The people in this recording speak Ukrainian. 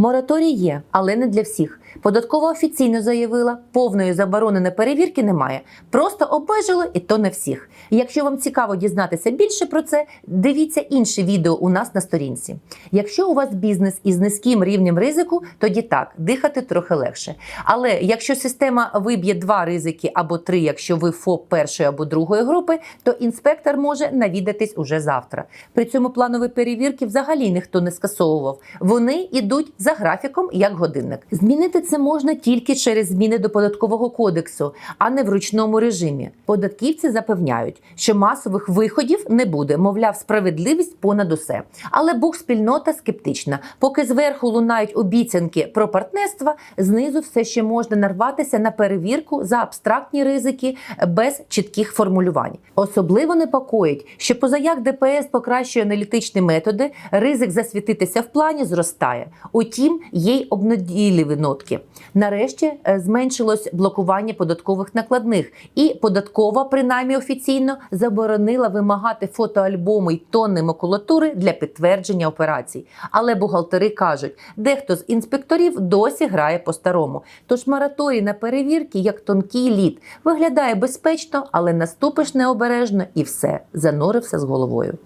Мораторій є, але не для всіх. Податкова офіційно заявила, повної заборони на перевірки немає. Просто обмежили, і то не всіх. Якщо вам цікаво дізнатися більше про це, дивіться інше відео у нас на сторінці. Якщо у вас бізнес із низьким рівнем ризику, тоді так, дихати трохи легше. Але якщо система виб'є два ризики або три, якщо ви ФОП першої або другої групи, то інспектор може навідатись уже завтра. При цьому планові перевірки взагалі ніхто не скасовував. Вони йдуть за графіком як годинник. Змінити це можна тільки через зміни до податкового кодексу, а не в ручному режимі. Податківці запевняють, що масових виходів не буде, мовляв, справедливість понад усе. Але бухспільнота скептична. Поки зверху лунають обіцянки про партнерства, знизу все ще можна нарватися на перевірку за абстрактні ризики без чітких формулювань. Особливо непокоїть, що позаяк ДПС покращує аналітичні методи, ризик засвітитися в плані зростає. Утім, є й обнадійливі нотки. Нарешті е, зменшилось блокування податкових накладних, і податкова, принаймні офіційно, заборонила вимагати фотоальбоми й тонни макулатури для підтвердження операцій. Але бухгалтери кажуть, дехто з інспекторів досі грає по-старому. Тож мораторій на перевірки, як тонкий лід, виглядає безпечно, але наступиш необережно і все занурився з головою.